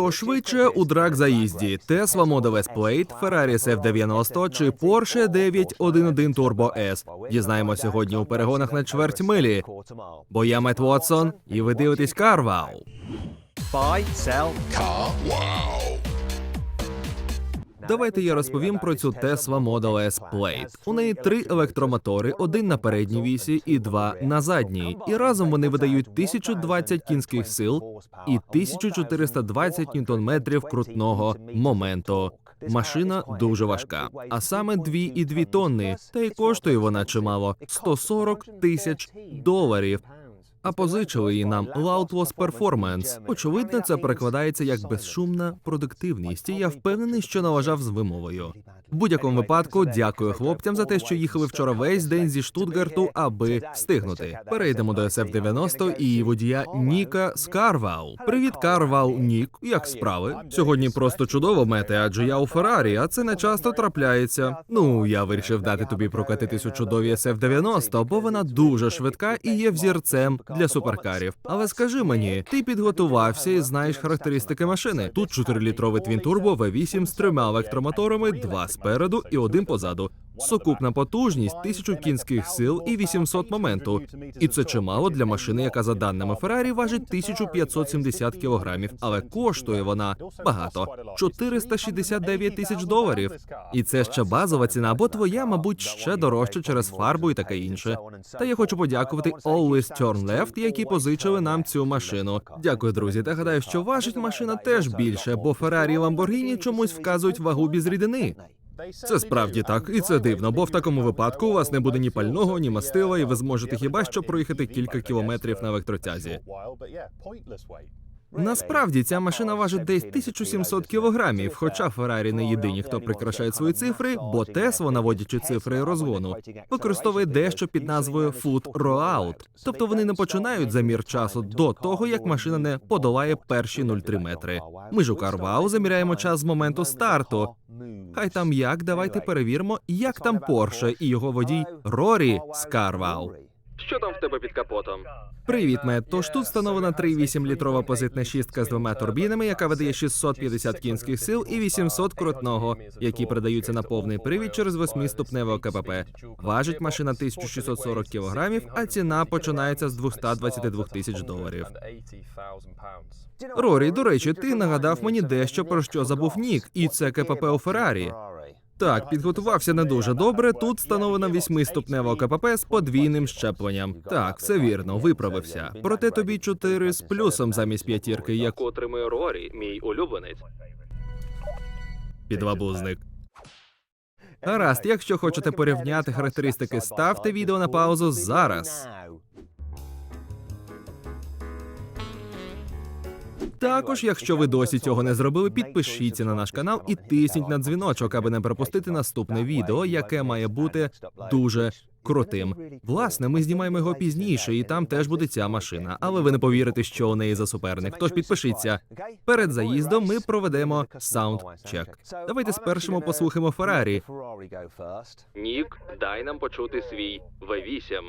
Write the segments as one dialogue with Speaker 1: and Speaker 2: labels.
Speaker 1: Хто швидше у драк заїзді? Tesla Model S Plate, Ferrari SF90 чи Porsche 911 Turbo S? Дізнаємо сьогодні у перегонах на чверть милі. Бо я Мет Вотсон, і ви дивитесь Карвау.
Speaker 2: Buy, sell.
Speaker 1: Давайте я розповім про цю Tesla Model S Plate. У неї три електромотори: один на передній вісі і два на задній. І разом вони видають 1020 кінських сил і 1420 ньютон-метрів крутного моменту. Машина дуже важка, а саме 2,2 тонни, та й коштує вона чимало 140 тисяч доларів. А позичили її нам Loudwas Performance. Очевидно, це перекладається як безшумна продуктивність. І я впевнений, що налажав з вимовою. В будь-якому випадку, дякую хлопцям за те, що їхали вчора весь день зі Штутгарту, аби встигнути. Перейдемо до SF-90 і водія Ніка Скарвау. Привіт, Карвау, Нік. Як справи? Сьогодні просто чудово мете, адже я у Феррарі, а це не часто трапляється. Ну я вирішив дати тобі прокатитись у чудовій SF-90, бо вона дуже швидка і є взірцем для суперкарів. Але скажи мені, ти підготувався і знаєш характеристики машини. Тут 4-літровий твінтурбо V8 з трьома електромоторами, два спереду і один позаду. Сукупна потужність 1000 кінських сил і 800 моменту. І це чимало для машини, яка за даними Феррарі важить 1570 кілограмів, але коштує вона багато 469 тисяч доларів. І це ще базова ціна, бо твоя, мабуть, ще дорожча через фарбу і таке інше. Та я хочу подякувати Always Turn Left, які позичили нам цю машину. Дякую, друзі. Та гадаю, що важить машина теж більше, бо Феррарі і Ламборгіні чомусь вказують вагу без рідини. Це справді так, і це дивно, бо в такому випадку у вас не буде ні пального, ні мастила, і ви зможете хіба що проїхати кілька кілометрів на електротязі. Насправді ця машина важить десь 1700 кілограмів, хоча Феррарі не єдині, хто прикрашає свої цифри, бо Тесла, наводячи цифри розгону, використовує дещо під назвою Foot Rollout. Тобто вони не починають замір часу до того, як машина не подолає перші 0,3 метри. Ми ж у Карвау заміряємо час з моменту старту. Хай там як, давайте перевіримо, як там Порше і його водій Рорі з Карвау. Що там в тебе під капотом? Привіт, Мед. Тож тут встановлена 3,8 літрова позитна шістка з двома турбінами, яка видає 650 кінських сил і 800 крутного, які передаються на повний привід через восьмиступневого КПП. Важить машина 1640 кілограмів, а ціна починається з 222 тисяч доларів. Рорі, до речі, ти нагадав мені дещо про що забув Нік, і це КПП у Феррарі. Так, підготувався не дуже добре. Тут встановлено восьмиступневого КПП з подвійним щепленням. Так, все вірно, виправився. Проте тобі чотири з плюсом замість п'ятірки, яку отримує Рорі, мій улюбленець. Підлабузник. Гаразд, якщо хочете порівняти характеристики, ставте відео на паузу зараз. Також, якщо ви досі цього не зробили, підпишіться на наш канал і тисніть на дзвіночок, аби не пропустити наступне відео, яке має бути дуже крутим. Власне, ми знімаємо його пізніше, і там теж буде ця машина. Але ви не повірите, що у неї за суперник. Тож підпишіться. Перед заїздом ми проведемо саундчек. Давайте спершу послухаємо Феррарі. Нік, дай нам почути свій V8.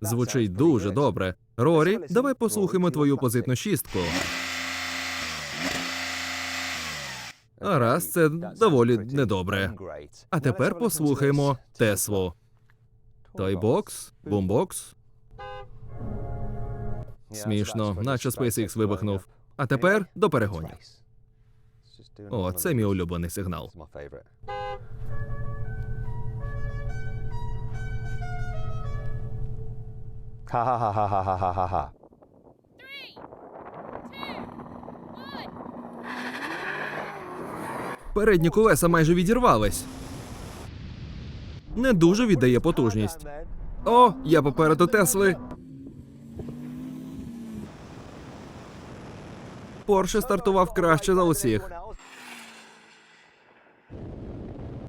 Speaker 1: Звучить дуже добре. Рорі, давай послухаємо твою позитну шістку. Гаразд, це доволі недобре. А тепер послухаємо Теслу. Той бокс, бумбокс. Смішно, наче SpaceX вибухнув. А тепер до перегонів. О, це мій улюблений сигнал.
Speaker 2: Ха-ха-ха-ха-ха-ха-ха-ха.
Speaker 1: Передні колеса майже відірвались. Не дуже віддає потужність. О, я попереду Тесли. Порше стартував краще за усіх.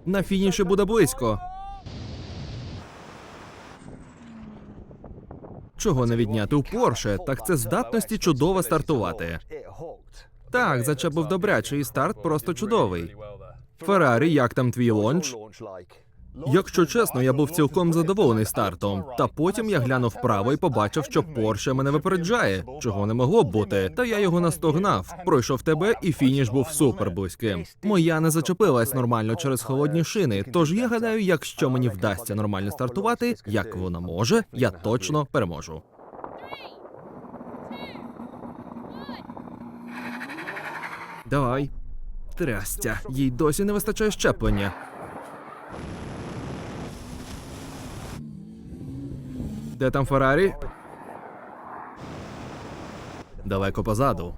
Speaker 1: На фініші буде близько. Чого не відняти у Порше? Так це здатності чудово стартувати. Так, зачепив добряче, і старт просто чудовий. Феррарі, як там твій лонч? Якщо чесно, я був цілком задоволений стартом. Та потім я глянув вправо і побачив, що Порше мене випереджає, чого не могло б бути. Та я його настогнав. Пройшов тебе, і фініш був супер близьким. Моя не зачепилась нормально через холодні шини. Тож я гадаю, якщо мені вдасться нормально стартувати, як вона може, я точно переможу. Давай. Трястя, їй досі не вистачає щеплення. Де там Феррарі? Далеко позаду.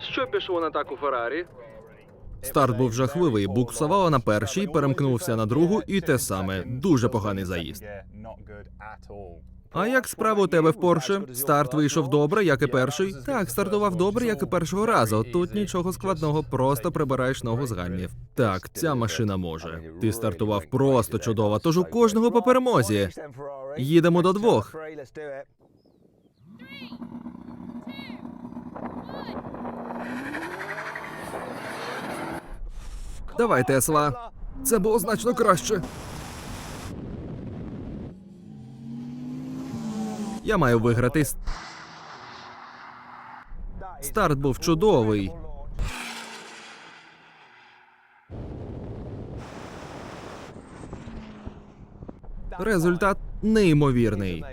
Speaker 1: Що пішло на так у Феррарі? Старт був жахливий. Буксувала на першій, перемкнувся на другу, і те саме. Дуже поганий заїзд. А як справа у тебе в Порше? Старт вийшов добре, як і перший. Так, стартував добре, як і першого разу. Тут нічого складного, просто прибираєш ногу з гальмів. Так, ця машина може. Ти стартував просто чудово, тож у кожного по перемозі. Їдемо до двох. Давай, Тесла. Це було значно краще. Я маю виграти. Старт був чудовий. Результат неймовірний.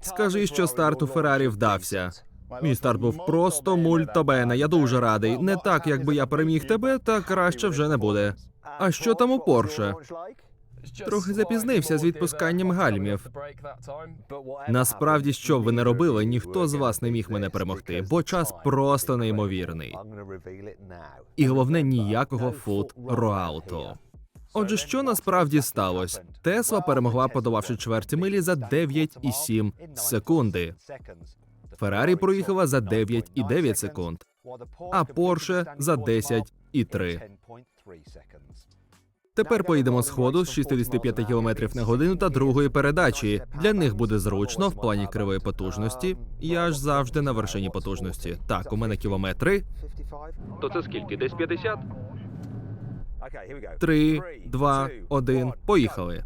Speaker 1: Скажи, що старт у Феррарі вдався. Мій старт був просто мультобене. Я дуже радий. Не так, якби я переміг тебе, та краще вже не буде. А що там у Порше? Трохи запізнився з відпусканням гальмів. Насправді, що б ви не робили, ніхто з вас не міг мене перемогти, бо час просто неймовірний. І головне ніякого фут роауту. Отже, що насправді сталося? Тесла перемогла, подолавши чверті милі за 9,7 секунди. Феррарі проїхала за 9,9 секунд, а Порше за 10,3. Тепер поїдемо з ходу з 65 км на годину та другої передачі. Для них буде зручно в плані кривої потужності. Я ж завжди на вершині потужності. Так, у мене кілометри. То це скільки? Десь 50? 3, 2, 1, поїхали.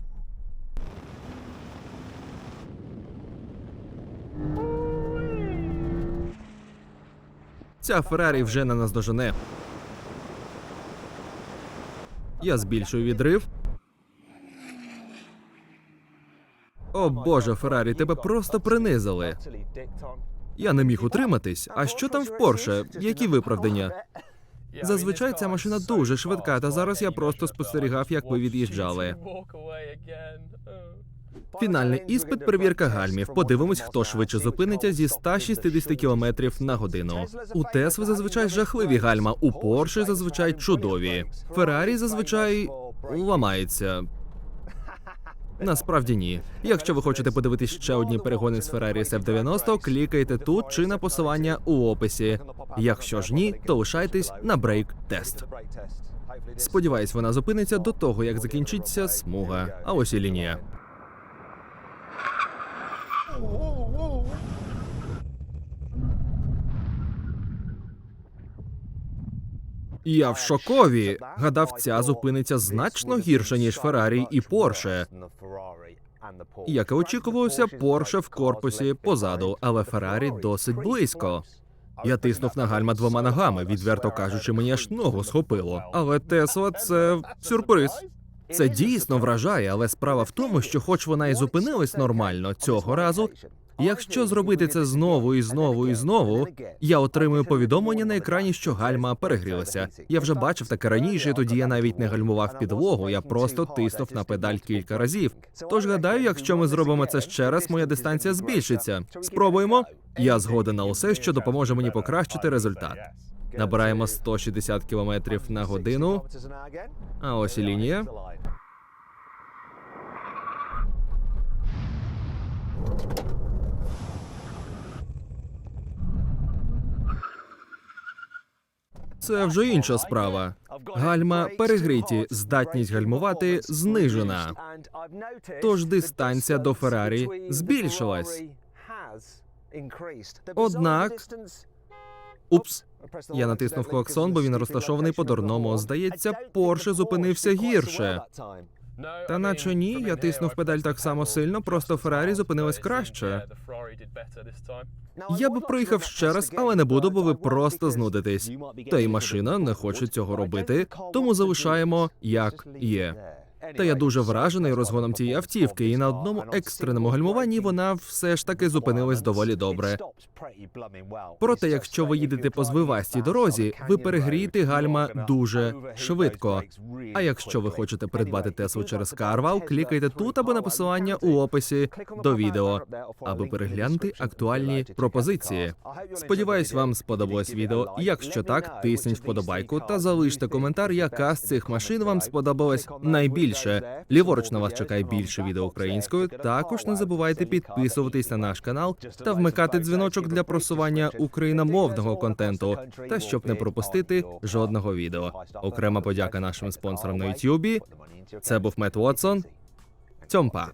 Speaker 1: Ця Феррарі вже не наздожене. Я збільшую відрив. О боже, Феррарі, тебе просто принизили. Я не міг утриматись. А що там в Порше? Які виправдання? Зазвичай ця машина дуже швидка, та зараз я просто спостерігав, як ви від'їжджали. Фінальний іспит перевірка гальмів. Подивимось, хто швидше зупиниться зі 160 км на годину. У Тесли зазвичай жахливі гальма, у Порше зазвичай чудові. Феррарі зазвичай ламається. Насправді ні. Якщо ви хочете подивитись ще одні перегони з Ferrari SF90, клікайте тут чи на посилання у описі. Якщо ж ні, то лишайтесь на брейк-тест. Сподіваюсь, вона зупиниться до того, як закінчиться смуга. А ось і лінія. Я в шокові. Гадав, ця зупиниться значно гірше, ніж Феррарі і Порше. Як і очікувалося, Порше в корпусі позаду, але Феррарі досить близько. Я тиснув на гальма двома ногами, відверто кажучи, мені аж ногу схопило. Але Тесла це сюрприз. Це дійсно вражає, але справа в тому, що, хоч вона і зупинилась нормально цього разу, якщо зробити це знову і знову і знову, я отримую повідомлення на екрані, що гальма перегрілася. Я вже бачив таке раніше, тоді я навіть не гальмував підлогу, я просто тиснув на педаль кілька разів. Тож гадаю, якщо ми зробимо це ще раз, моя дистанція збільшиться. Спробуємо. Я згоден на усе, що допоможе мені покращити результат. Набираємо 160 км на годину. А ось і лінія. Це вже інша справа. Гальма перегріті, здатність гальмувати знижена. Тож дистанція до Феррарі збільшилась. Однак- Упс, я натиснув клаксон, бо він розташований по-дурному. Здається, Порше зупинився гірше. Та наче ні, я тиснув педаль так само сильно, просто Феррарі зупинилась краще. Я би проїхав ще раз, але не буду, бо ви просто знудитесь. Та й машина не хоче цього робити, тому залишаємо як є. Та я дуже вражений розгоном цієї автівки, і на одному екстреному гальмуванні вона все ж таки зупинилась доволі добре. Проте, якщо ви їдете по звивастій дорозі, ви перегрієте гальма дуже швидко. А якщо ви хочете придбати Теслу через Carwow, клікайте тут або на посилання у описі до відео, аби переглянути актуальні пропозиції. Сподіваюсь, вам сподобалось відео. Якщо так, тисніть вподобайку та залиште коментар, яка з цих машин вам сподобалась найбільше. Ліворуч на вас чекає більше відео українською. Також не забувайте підписуватись на наш канал та вмикати дзвіночок для просування україномовного контенту, та щоб не пропустити жодного відео. Окрема подяка нашим спонсорам на Ютубі. Це був Мет Уотсон. Цьомпа.